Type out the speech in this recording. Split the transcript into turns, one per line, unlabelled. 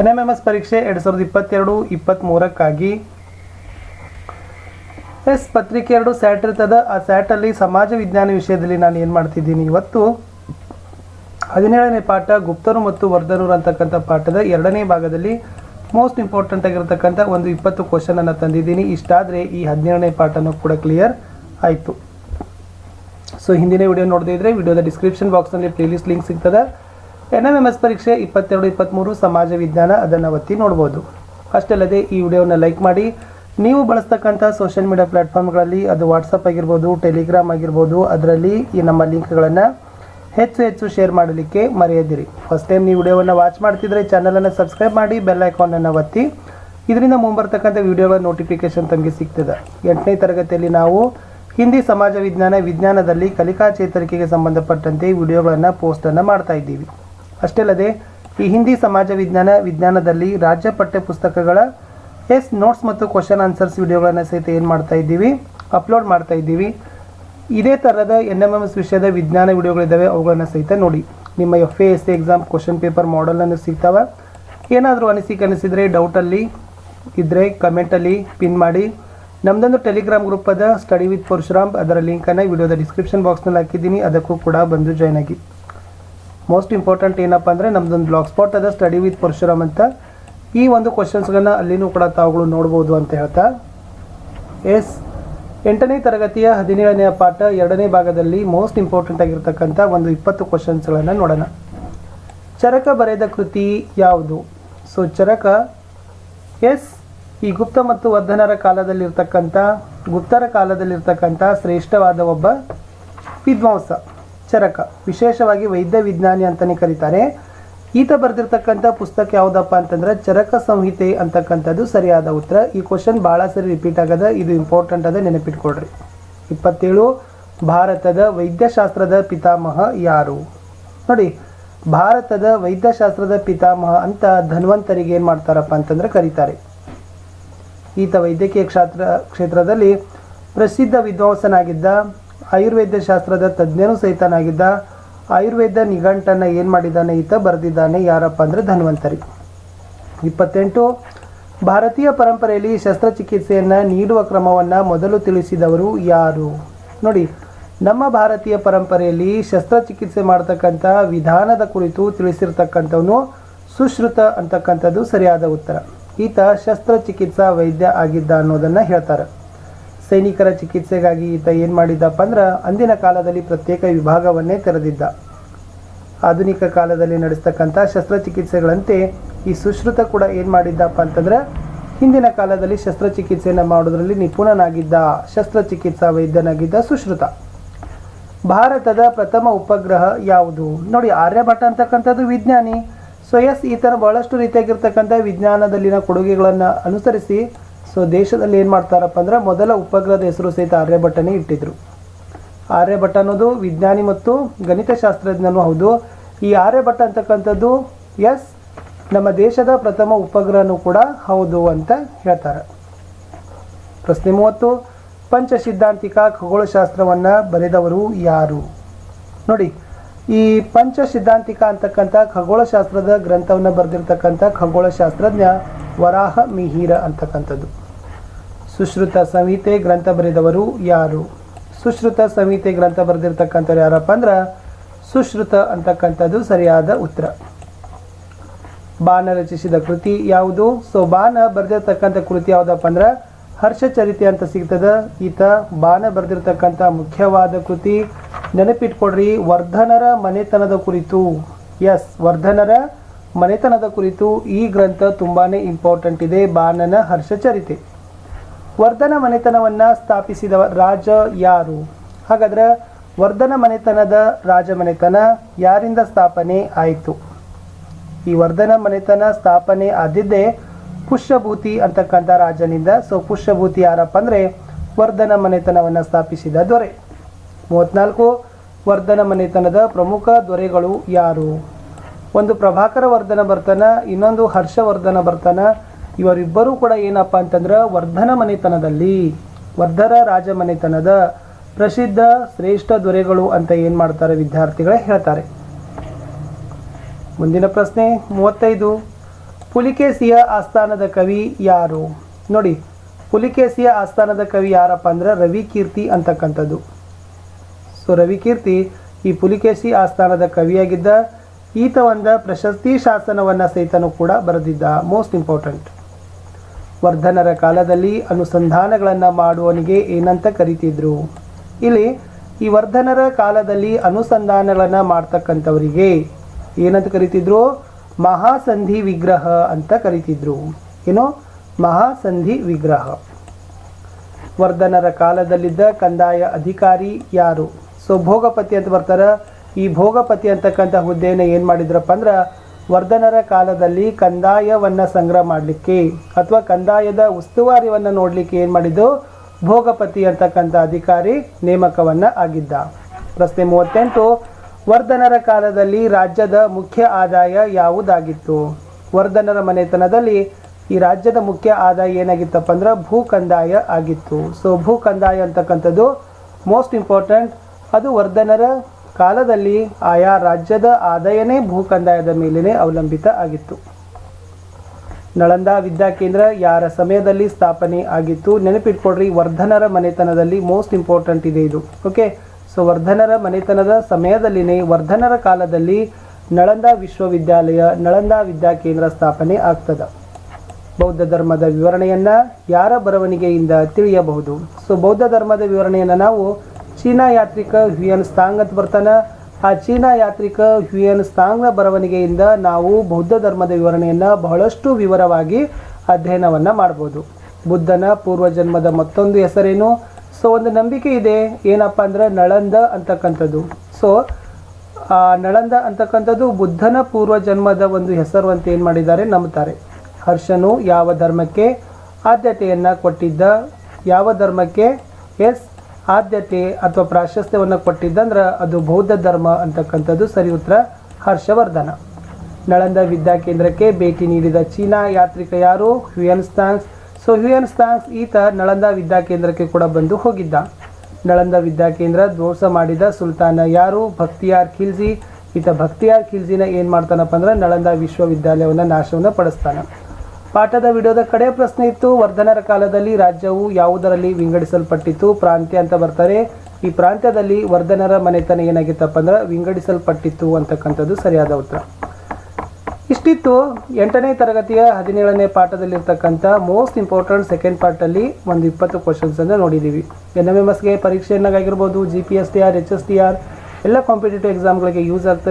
N M M S ಪರೀಕ್ಷೆ ಎರಡು ಸಾವಿರದ ಇಪ್ಪತ್ತೆರಡು ಇಪ್ಪತ್ತ್ಮೂರಕ್ಕಾಗಿ ಎಸ್ ಪತ್ರಿಕೆ ಎರಡು ಸ್ಯಾಟ್ ಇರ್ತದೆ. ಆ ಸ್ಯಾಟಲ್ಲಿ ಸಮಾಜ ವಿಜ್ಞಾನ ವಿಷಯದಲ್ಲಿ ನಾನು ಏನು ಮಾಡ್ತಿದ್ದೀನಿ ಇವತ್ತು? ಹದಿನೇಳನೇ ಪಾಠ, ಗುಪ್ತರು ಮತ್ತು ವರ್ಧನರು ಅಂತಕ್ಕಂಥ ಪಾಠದ ಎರಡನೇ ಭಾಗದಲ್ಲಿ ಮೋಸ್ಟ್ ಇಂಪಾರ್ಟೆಂಟ್ ಆಗಿರತಕ್ಕಂಥ ಒಂದು ಇಪ್ಪತ್ತು ಕ್ವಶನನ್ನು ತಂದಿದ್ದೀನಿ. ಇಷ್ಟಾದರೆ ಈ ಹದಿನೇಳನೇ ಪಾಠನೂ ಕೂಡ ಕ್ಲಿಯರ್ ಆಯಿತು. ಸೊ ಹಿಂದಿನ ವಿಡಿಯೋ ನೋಡದೇ ಇದ್ರೆ ವಿಡಿಯೋದ ಡಿಸ್ಕ್ರಿಪ್ಷನ್ ಬಾಕ್ಸ್ನಲ್ಲಿ ಪ್ಲೇಲಿಸ್ಟ್ ಲಿಂಕ್ ಸಿಗ್ತದೆ. ಎನ್ ಎಂ ಎಂ ಎಸ್ ಪರೀಕ್ಷೆ ಇಪ್ಪತ್ತೆರಡು ಇಪ್ಪತ್ತ್ಮೂರು ಸಮಾಜ ವಿಜ್ಞಾನ ಅದನ್ನು ಒತ್ತಿ ನೋಡ್ಬೋದು. ಅಷ್ಟಲ್ಲದೆ ಈ ವಿಡಿಯೋನ ಲೈಕ್ ಮಾಡಿ. ನೀವು ಬಳಸ್ತಕ್ಕಂಥ ಸೋಷಿಯಲ್ ಮೀಡಿಯಾ ಪ್ಲ್ಯಾಟ್ಫಾರ್ಮ್ಗಳಲ್ಲಿ ಅದು ವಾಟ್ಸಪ್ ಆಗಿರ್ಬೋದು ಟೆಲಿಗ್ರಾಮ್ ಆಗಿರ್ಬೋದು, ಅದರಲ್ಲಿ ಈ ನಮ್ಮ ಲಿಂಕ್ಗಳನ್ನು ಹೆಚ್ಚು ಹೆಚ್ಚು ಶೇರ್ ಮಾಡಲಿಕ್ಕೆ ಮರೆಯದಿರಿ. ಫಸ್ಟ್ ಟೈಮ್ ನೀವು ವಿಡಿಯೋವನ್ನು ವಾಚ್ ಮಾಡ್ತಿದ್ರೆ ಚಾನಲನ್ನು ಸಬ್ಸ್ಕ್ರೈಬ್ ಮಾಡಿ ಬೆಲ್ ಐಕಾನನ್ನು ಒತ್ತಿ. ಇದರಿಂದ ಮುಂಬರ್ತಕ್ಕಂಥ ವಿಡಿಯೋಗಳ ನೋಟಿಫಿಕೇಶನ್ ತಮಗೆ ಸಿಗ್ತದೆ. ಎಂಟನೇ ತರಗತಿಯಲ್ಲಿ ನಾವು ಹಿಂದಿ ಸಮಾಜ ವಿಜ್ಞಾನ ವಿಜ್ಞಾನದಲ್ಲಿ ಕಲಿಕಾ ಚೇತರಿಕೆಗೆ ಸಂಬಂಧಪಟ್ಟಂತೆ ವಿಡಿಯೋಗಳನ್ನು ಪೋಸ್ಟನ್ನು ಮಾಡ್ತಾ ಇದ್ದೀವಿ. ಅಷ್ಟೇ ಅಲ್ಲದೆ ಈ ಹಿಂದಿ ಸಮಾಜ ವಿಜ್ಞಾನ ವಿಜ್ಞಾನದಲ್ಲಿ ರಾಜ್ಯ ಪಠ್ಯ ಪುಸ್ತಕಗಳ ಎಸ್ ನೋಟ್ಸ್ ಮತ್ತು ಕ್ವಶನ್ ಆನ್ಸರ್ಸ್ ವಿಡಿಯೋಗಳನ್ನು ಸಹಿತ ಏನು ಮಾಡ್ತಾ ಇದ್ದೀವಿ? ಅಪ್ಲೋಡ್ ಮಾಡ್ತಾ ಇದ್ದೀವಿ. ಇದೇ ಥರದ ಎನ್ ಎಂ ಎಂ ಎಸ್ ವಿಷಯದ ವಿಜ್ಞಾನ ವಿಡಿಯೋಗಳಿದ್ದಾವೆ ಅವುಗಳನ್ನು ಸಹಿತ ನೋಡಿ. ನಿಮ್ಮ F A S exam question paper ಮಾಡಲನ್ನು ಸಿಗ್ತಾವೆ? ಏನಾದರೂ ಅನಿಸಿಕೆ ಅನಿಸಿದರೆ ಡೌಟಲ್ಲಿ ಇದ್ದರೆ ಕಮೆಂಟಲ್ಲಿ ಪಿನ್ ಮಾಡಿ. ನಮ್ಮದೊಂದು ಟೆಲಿಗ್ರಾಮ್ ಗ್ರೂಪ್ ಅದ ಸ್ಟಡಿ ವಿತ್ ಪರಶುರಾಮ್ ಅದರ ಲಿಂಕನ್ನು ವಿಡಿಯೋದ ಡಿಸ್ಕ್ರಿಪ್ಷನ್ ಬಾಕ್ಸ್ನಲ್ಲಿ ಹಾಕಿದ್ದೀನಿ. ಅದಕ್ಕೂ ಕೂಡ ಬಂದು ಜಾಯ್ನ್ ಆಗಿ. ಮೋಸ್ಟ್ ಇಂಪಾರ್ಟೆಂಟ್ ಏನಪ್ಪ ಅಂದರೆ ನಮ್ಮದೊಂದು ಬ್ಲಾಗ್ ಸ್ಪಾಟ್ ಅದ ಸ್ಟಡಿ ವಿತ್ ಪರಶುರಾಮ್ ಅಂತ. ಈ ಒಂದು ಕ್ವಶನ್ಸ್ಗಳನ್ನ ಅಲ್ಲಿನೂ ಕೂಡ ತಾವುಗಳು ನೋಡ್ಬೋದು ಅಂತ ಹೇಳ್ತಾ. ಎಸ್ ಎಂಟನೇ ತರಗತಿಯ ಹದಿನೇಳನೆಯ ಪಾಠ ಎರಡನೇ ಭಾಗದಲ್ಲಿ ಮೋಸ್ಟ್ ಇಂಪಾರ್ಟೆಂಟ್ ಆಗಿರ್ತಕ್ಕಂಥ ಒಂದು ಇಪ್ಪತ್ತು ಕ್ವಶನ್ಸ್ಗಳನ್ನು ನೋಡೋಣ. ಚರಕ ಬರೆದ ಕೃತಿ ಯಾವುದು? ಸೊ ಚರಕ ಎಸ್ ಈ ಗುಪ್ತ ಮತ್ತು ವರ್ಧನರ ಕಾಲದಲ್ಲಿರ್ತಕ್ಕಂಥ, ಗುಪ್ತರ ಕಾಲದಲ್ಲಿರ್ತಕ್ಕಂಥ ಶ್ರೇಷ್ಠವಾದ ಒಬ್ಬ ವಿದ್ವಾಂಸ. ಚರಕ ವಿಶೇಷವಾಗಿ ವೈದ್ಯ ವಿಜ್ಞಾನಿ ಅಂತಲೇ ಕರೀತಾರೆ. ಈತ ಬರೆದಿರ್ತಕ್ಕಂಥ ಪುಸ್ತಕ ಯಾವುದಪ್ಪ ಅಂತಂದ್ರೆ, ಚರಕ ಸಂಹಿತೆ ಅಂತಕ್ಕಂಥದ್ದು ಸರಿಯಾದ ಉತ್ತರ. ಈ ಕ್ವಶನ್ ಭಾಳ ಸರಿ ರಿಪೀಟ್ ಆಗದ, ಇದು ಇಂಪಾರ್ಟೆಂಟ್ ಅದ, ನೆನಪಿಟ್ಕೊಳ್ರಿ. ಇಪ್ಪತ್ತೇಳು, ಭಾರತದ ವೈದ್ಯಶಾಸ್ತ್ರದ ಪಿತಾಮಹ ಯಾರು? ನೋಡಿ, ಭಾರತದ ವೈದ್ಯಶಾಸ್ತ್ರದ ಪಿತಾಮಹ ಅಂತ ಧನ್ವಂತರಿಗೆ ಏನು ಮಾಡ್ತಾರಪ್ಪ ಅಂತಂದ್ರೆ ಕರೀತಾರೆ. ಈತ ವೈದ್ಯಕೀಯ ಕ್ಷೇತ್ರ, ಕ್ಷೇತ್ರದಲ್ಲಿ ಪ್ರಸಿದ್ಧ ವಿದ್ವಾಂಸನಾಗಿದ್ದ ಆಯುರ್ವೇದ ಶಾಸ್ತ್ರದ ತಜ್ಞನೂ ಸಹಿತನಾಗಿದ್ದ ಆಯುರ್ವೇದ ನಿಘಂಟನ್ನು ಏನು ಮಾಡಿದ್ದಾನೆ ಈತ ಬರೆದಿದ್ದಾನೆ ಯಾರಪ್ಪ ಅಂದರೆ ಧನ್ವಂತರಿ. ಇಪ್ಪತ್ತೆಂಟು, ಭಾರತೀಯ ಪರಂಪರೆಯಲ್ಲಿ ಶಸ್ತ್ರಚಿಕಿತ್ಸೆಯನ್ನು ನೀಡುವ ಕ್ರಮವನ್ನು ಮೊದಲು ತಿಳಿಸಿದವರು ಯಾರು? ನೋಡಿ, ನಮ್ಮ ಭಾರತೀಯ ಪರಂಪರೆಯಲ್ಲಿ ಶಸ್ತ್ರಚಿಕಿತ್ಸೆ ಮಾಡ್ತಕ್ಕಂಥ ವಿಧಾನದ ಕುರಿತು ತಿಳಿಸಿರ್ತಕ್ಕಂಥವನು ಸುಶ್ರುತ ಅಂತಕ್ಕಂಥದ್ದು ಸರಿಯಾದ ಉತ್ತರ. ಈತ ಶಸ್ತ್ರಚಿಕಿತ್ಸಾ ವೈದ್ಯ ಆಗಿದ್ದ ಅನ್ನೋದನ್ನು ಹೇಳ್ತಾರೆ. ಸೈನಿಕರ ಚಿಕಿತ್ಸೆಗಾಗಿ ಈತ ಏನು ಮಾಡಿದ್ದಪ್ಪ ಅಂದ್ರೆ ಅಂದಿನ ಕಾಲದಲ್ಲಿ ಪ್ರತ್ಯೇಕ ವಿಭಾಗವನ್ನೇ ತೆರೆದಿದ್ದ. ಆಧುನಿಕ ಕಾಲದಲ್ಲಿ ನಡೆಸ್ತಕ್ಕಂಥ ಶಸ್ತ್ರಚಿಕಿತ್ಸೆಗಳಂತೆ ಈ ಸುಶ್ರುತ ಕೂಡ ಏನು ಮಾಡಿದ್ದಪ್ಪ ಅಂತಂದ್ರೆ ಹಿಂದಿನ ಕಾಲದಲ್ಲಿ ಶಸ್ತ್ರಚಿಕಿತ್ಸೆಯನ್ನು ಮಾಡೋದರಲ್ಲಿ ನಿಪುಣನಾಗಿದ್ದ, ಶಸ್ತ್ರಚಿಕಿತ್ಸಾ ವೈದ್ಯನಾಗಿದ್ದ ಸುಶ್ರುತ. ಭಾರತದ ಪ್ರಥಮ ಉಪಗ್ರಹ ಯಾವುದು? ನೋಡಿ, ಆರ್ಯಭಟ ಅಂತಕ್ಕಂಥದ್ದು ವಿಜ್ಞಾನಿ. ಸೊ ಎಸ್ ಈತನ ಬಹಳಷ್ಟು ರೀತಿಯಾಗಿರ್ತಕ್ಕಂಥ ವಿಜ್ಞಾನದಲ್ಲಿನ ಕೊಡುಗೆಗಳನ್ನು ಅನುಸರಿಸಿ ಸೊ ದೇಶದಲ್ಲಿ ಏನು ಮಾಡ್ತಾರಪ್ಪ ಅಂದ್ರೆ ಮೊದಲ ಉಪಗ್ರಹದ ಹೆಸರು ಸಹಿತ ಆರ್ಯಭಟ್ಟನೇ ಇಟ್ಟಿದ್ರು. ಆರ್ಯಭಟ್ಟ ಅನ್ನೋದು ವಿಜ್ಞಾನಿ ಮತ್ತು ಗಣಿತಶಾಸ್ತ್ರಜ್ಞನೂ ಹೌದು. ಈ ಆರ್ಯಭಟ್ಟ ಅಂತಕ್ಕಂಥದ್ದು ಎಸ್ ನಮ್ಮ ದೇಶದ ಪ್ರಥಮ ಉಪಗ್ರಹನೂ ಕೂಡ ಹೌದು ಅಂತ ಹೇಳ್ತಾರೆ. ಪ್ರಶ್ನೆ ಮೂವತ್ತು ಪಂಚ ಸಿದ್ಧಾಂತಿಕ ಖಗೋಳಶಾಸ್ತ್ರವನ್ನು ಬರೆದವರು ಯಾರು? ನೋಡಿ ಈ ಪಂಚ ಸಿದ್ಧಾಂತಿಕ ಅಂತಕ್ಕಂಥ ಖಗೋಳಶಾಸ್ತ್ರದ ಗ್ರಂಥವನ್ನು ಬರೆದಿರ್ತಕ್ಕಂಥ ಖಗೋಳಶಾಸ್ತ್ರಜ್ಞ ವರಾಹ ಮಿಹಿರ ಅಂತಕ್ಕಂಥದ್ದು. ಸುಶ್ರುತ ಸಂಹಿತೆ ಗ್ರಂಥ ಬರೆದವರು ಯಾರು? ಸುಶ್ರುತ ಸಂಹಿತೆ ಗ್ರಂಥ ಬರೆದಿರ್ತಕ್ಕಂಥವ್ರು ಯಾರಪ್ಪ ಅಂದ್ರೆ ಸುಶ್ರುತ ಅಂತಕ್ಕಂಥದ್ದು ಸರಿಯಾದ ಉತ್ತರ. ಬಾಣ ರಚಿಸಿದ ಕೃತಿ ಯಾವುದು? ಸೊ ಬಾಣ ಬರೆದಿರ್ತಕ್ಕಂಥ ಕೃತಿ ಯಾವುದಪ್ಪ ಅಂದ್ರೆ ಹರ್ಷಚರಿತೆ ಅಂತ ಸಿಗ್ತದ. ಈತ ಬಾಣ ಬರೆದಿರ್ತಕ್ಕಂಥ ಮುಖ್ಯವಾದ ಕೃತಿ. ನೆನಪಿಟ್ಕೊಡ್ರಿ, ವರ್ಧನರ ಮನೆತನದ ಕುರಿತು. ಎಸ್ ವರ್ಧನರ ಮನೆತನದ ಕುರಿತು ಈ ಗ್ರಂಥ ತುಂಬಾ ಇಂಪಾರ್ಟೆಂಟ್ ಇದೆ, ಬಾಣನ ಹರ್ಷಚರಿತೆ. ವರ್ಧನ ಮನೆತನವನ್ನು ಸ್ಥಾಪಿಸಿದ ರಾಜ ಯಾರು? ಹಾಗಾದ್ರೆ ವರ್ಧನ ಮನೆತನದ ರಾಜ ಮನೆತನ ಯಾರಿಂದ ಸ್ಥಾಪನೆ ಆಯಿತು? ಈ ವರ್ಧನ ಮನೆತನ ಸ್ಥಾಪನೆ ಆದಿದ್ದೇ ಪುಷ್ಯಭೂತಿ ಅಂತಕ್ಕಂಥ ರಾಜನಿಂದ. ಸೊ ಪುಷ್ಯಭೂತಿ ಯಾರಪ್ಪ ಅಂದರೆ ವರ್ಧನ ಮನೆತನವನ್ನು ಸ್ಥಾಪಿಸಿದ ದೊರೆ. ಮೂವತ್ನಾಲ್ಕು, ವರ್ಧನ ಮನೆತನದ ಪ್ರಮುಖ ದೊರೆಗಳು ಯಾರು? ಒಂದು ಪ್ರಭಾಕರ ವರ್ಧನ ಬರ್ತಾನ ಇನ್ನೊಂದು ಹರ್ಷವರ್ಧನ ಬರ್ತಾನ ಇವರಿಬ್ಬರೂ ಕೂಡ ಏನಪ್ಪ ಅಂತಂದ್ರೆ ವರ್ಧನ ಮನೆತನದಲ್ಲಿ, ವರ್ಧರ ರಾಜ ಮನೆತನದ ಪ್ರಸಿದ್ಧ ಶ್ರೇಷ್ಠ ದೊರೆಗಳು ಅಂತ ಏನು ಮಾಡ್ತಾರೆ ವಿದ್ಯಾರ್ಥಿಗಳೇ ಹೇಳ್ತಾರೆ. ಮುಂದಿನ ಪ್ರಶ್ನೆ, ಮೂವತ್ತೈದು. ಪುಲಿಕೇಸಿಯ ಆಸ್ಥಾನದ ಕವಿ ಯಾರು? ನೋಡಿ, ಪುಲಿಕೇಶಿಯ ಆಸ್ಥಾನದ ಕವಿ ಯಾರಪ್ಪ ಅಂದ್ರೆ ರವಿಕೀರ್ತಿ ಅಂತಕ್ಕಂಥದ್ದು. ಸೊ ರವಿಕೀರ್ತಿ ಈ ಪುಲಿಕೇಶಿ ಆಸ್ಥಾನದ ಕವಿಯಾಗಿದ್ದ. ಈತ ಒಂದ ಪ್ರಶಸ್ತಿ ಶಾಸನವನ್ನು ಸಹಿತನೂ ಕೂಡ ಬರೆದಿದ್ದ. ಮೋಸ್ಟ್ ಇಂಪಾರ್ಟೆಂಟ್ ವರ್ಧನರ ಕಾಲದಲ್ಲಿ ಅನುಸಂಧಾನಗಳನ್ನು ಮಾಡುವವನಿಗೆ ಏನಂತ ಕರಿತಿದ್ರು? ಇಲ್ಲಿ, ಈ ವರ್ಧನರ ಕಾಲದಲ್ಲಿ ಅನುಸಂಧಾನಗಳನ್ನು ಮಾಡ್ತಕ್ಕಂಥವರಿಗೆ ಏನಂತ ಕರಿತಿದ್ರು? ಮಹಾಸಂಧಿ ವಿಗ್ರಹ ಅಂತ ಕರಿತಿದ್ರು. ಏನೋ? ಮಹಾಸಂಧಿ ವಿಗ್ರಹ. ವರ್ಧನರ ಕಾಲದಲ್ಲಿದ್ದ ಕಂದಾಯ ಅಧಿಕಾರಿ ಯಾರು? ಸೊ, ಭೋಗಪತಿ ಅಂತ ಬರ್ತಾರೆ. ಈ ಭೋಗಪತಿ ಅಂತಕ್ಕಂಥ ಹುದ್ದೆಯನ್ನು ಏನು ಮಾಡಿದ್ರಪ್ಪ ಅಂದ್ರೆ, ವರ್ಧನರ ಕಾಲದಲ್ಲಿ ಕಂದಾಯವನ್ನು ಸಂಗ್ರಹ ಮಾಡಲಿಕ್ಕೆ ಅಥವಾ ಕಂದಾಯದ ಉಸ್ತುವಾರಿಯನ್ನು ನೋಡಲಿಕ್ಕೆ ಏನು ಮಾಡಿದ್ದು? ಭೋಗಪತಿ ಅಂತಕ್ಕಂಥ ಅಧಿಕಾರಿ ನೇಮಕವನ್ನು ಆಗಿದ್ದ. ಪ್ರಶ್ನೆ ಮೂವತ್ತೆಂಟು ವರ್ಧನರ ಕಾಲದಲ್ಲಿ ರಾಜ್ಯದ ಮುಖ್ಯ ಆದಾಯ ಯಾವುದಾಗಿತ್ತು? ವರ್ಧನರ ಮನೆತನದಲ್ಲಿ ಈ ರಾಜ್ಯದ ಮುಖ್ಯ ಆದಾಯ ಏನಾಗಿತ್ತಪ್ಪ ಅಂದ್ರೆ ಭೂ ಕಂದಾಯ ಆಗಿತ್ತು. ಸೊ ಭೂ ಕಂದಾಯ ಅಂತಕ್ಕಂಥದ್ದು ಮೋಸ್ಟ್ ಇಂಪಾರ್ಟೆಂಟ್ ಅದು ವರ್ಧನರ ಕಾಲದಲ್ಲಿ ಆಯಾ ರಾಜ್ಯದ ಆದಾಯನೇ ಭೂ ಕಂದಾಯದ ಮೇಲೇನೆ ಅವಲಂಬಿತ ಆಗಿತ್ತು. ನಳಂದ ವಿದ್ಯಾಕೇಂದ್ರ ಯಾರ ಸಮಯದಲ್ಲಿ ಸ್ಥಾಪನೆ ಆಗಿತ್ತು? ನೆನಪಿಟ್ಕೊಡ್ರಿ ವರ್ಧನರ ಮನೆತನದಲ್ಲಿ ಮೋಸ್ಟ್ ಇಂಪಾರ್ಟೆಂಟ್ ಇದೆ ಇದು. ಓಕೆ ಸೊ ವರ್ಧನರ ಮನೆತನದ ಸಮಯದಲ್ಲಿನೇ ವರ್ಧನರ ಕಾಲದಲ್ಲಿ ನಳಂದ ವಿಶ್ವವಿದ್ಯಾಲಯ, ನಳಂದ ವಿದ್ಯಾಕೇಂದ್ರ ಸ್ಥಾಪನೆ ಆಗ್ತದ. ಬೌದ್ಧ ಧರ್ಮದ ವಿವರಣೆಯನ್ನು ಯಾರ ಬರವಣಿಗೆಯಿಂದ ತಿಳಿಯಬಹುದು? ಸೊ, ಬೌದ್ಧ ಧರ್ಮದ ವಿವರಣೆಯನ್ನು ನಾವು ಚೀನಾ ಯಾತ್ರಿಕ ಹ್ಯೂಯನ್ ಸ್ತಾಂಗ್ ಅಂತ ಬರ್ತಾನ. ಆ ಚೀನಾ ಯಾತ್ರಿಕ ಹ್ಯೂಯನ್ ಸ್ತಾಂಗ್ನ ಬರವಣಿಗೆಯಿಂದ ನಾವು ಬೌದ್ಧ ಧರ್ಮದ ವಿವರಣೆಯನ್ನು ಬಹಳಷ್ಟು ವಿವರವಾಗಿ ಅಧ್ಯಯನವನ್ನ ಮಾಡ್ಬೋದು. ಬುದ್ಧನ ಪೂರ್ವ ಜನ್ಮದ ಮತ್ತೊಂದು ಹೆಸರೇನು? ಸೊ ಒಂದು ನಂಬಿಕೆ ಇದೆ, ಏನಪ್ಪ ಅಂದರೆ ನಳಂದ ಅಂತಕ್ಕಂಥದ್ದು. ಸೊ ಆ ನಳಂದ ಅಂತಕ್ಕಂಥದ್ದು ಬುದ್ಧನ ಪೂರ್ವ ಜನ್ಮದ ಒಂದು ಹೆಸರು ಅಂತ ಏನು ಮಾಡಿದ್ದಾರೆ ನಂಬ್ತಾರೆ. ಹರ್ಷನು ಯಾವ ಧರ್ಮಕ್ಕೆ ಆದ್ಯತೆಯನ್ನು ಕೊಟ್ಟಿದ್ದ? ಯಾವ ಧರ್ಮಕ್ಕೆ? ಎಸ್ ಆದ್ಯತೆ ಅಥವಾ ಪ್ರಾಶಸ್ತ್ಯವನ್ನು ಕೊಟ್ಟಿದ್ದಂದ್ರೆ ಅದು ಬೌದ್ಧ ಧರ್ಮ ಅಂತಕ್ಕಂಥದ್ದು. ಸರಿ ಉತ್ತರ, ಹರ್ಷವರ್ಧನ. ನಳಂದ ವಿದ್ಯಾಕೇಂದ್ರಕ್ಕೆ ಭೇಟಿ ನೀಡಿದ ಚೀನಾ ಯಾತ್ರಿಕ ಯಾರು? ಹ್ಯುಯನ್ ಸ್ತಾಂಗ್ಸ್ ಸೊ ಹ್ಯೂಯನ್ ಸ್ಟಾಂಕ್ಸ್ ಈತ ನಳಂದ ವಿದ್ಯಾಕೇಂದ್ರಕ್ಕೆ ಕೂಡ ಬಂದು ಹೋಗಿದ್ದ. ನಳಂದ ವಿದ್ಯಾಕೇಂದ್ರ ಧ್ವಂಸ ಮಾಡಿದ ಸುಲ್ತಾನ ಯಾರು? ಭಕ್ತಿಯಾರ್ ಖಿಲ್ಜಿ. ಈತ ಭಕ್ತಿಯಾರ್ ಖಿಲ್ಜಿನ ಏನು ಮಾಡ್ತಾನಪ್ಪ ಅಂದ್ರೆ ನಳಂದ ವಿಶ್ವವಿದ್ಯಾಲಯವನ್ನು ನಾಶವನ್ನು ಪಡಿಸ್ತಾನೆ. ಪಾಠದ ವಿಡಿಯೋದ ಕಡೆ ಪ್ರಶ್ನೆ ಇತ್ತು. ವರ್ಧನರ ಕಾಲದಲ್ಲಿ ರಾಜ್ಯವು ಯಾವುದರಲ್ಲಿ ವಿಂಗಡಿಸಲ್ಪಟ್ಟಿತ್ತು? ಪ್ರಾಂತ್ಯ ಅಂತ ಬರ್ತಾರೆ. ಈ ಪ್ರಾಂತ್ಯದಲ್ಲಿ ವರ್ಧನರ ಮನೆತನ ಏನಾಗಿತ್ತಪ್ಪ ಅಂದ್ರೆ ವಿಂಗಡಿಸಲ್ಪಟ್ಟಿತ್ತು ಅಂತಕ್ಕಂಥದ್ದು ಸರಿಯಾದ ಉತ್ತರ. ಇಷ್ಟಿತ್ತು ಎಂಟನೇ ತರಗತಿಯ ಹದಿನೇಳನೇ ಪಾಠದಲ್ಲಿರ್ತಕ್ಕಂಥ ಮೋಸ್ಟ್ ಇಂಪಾರ್ಟೆಂಟ್ ಸೆಕೆಂಡ್ ಪಾರ್ಟಲ್ಲಿ ಒಂದು ಇಪ್ಪತ್ತು ಕ್ವಶನ್ಸನ್ನು ನೋಡಿದ್ದೀವಿ. ಎನ್ ಎಂ ಎಂ ಎಸ್ಗೆ ಪರೀಕ್ಷೆಯನ್ನಾಗಿರ್ಬೋದು G P S T R H S T R ಎಲ್ಲ ಕಾಂಪಿಟೇಟಿವ್ ಎಕ್ಸಾಮ್ಗಳಿಗೆ ಯೂಸ್ ಆಗ್ತದೆ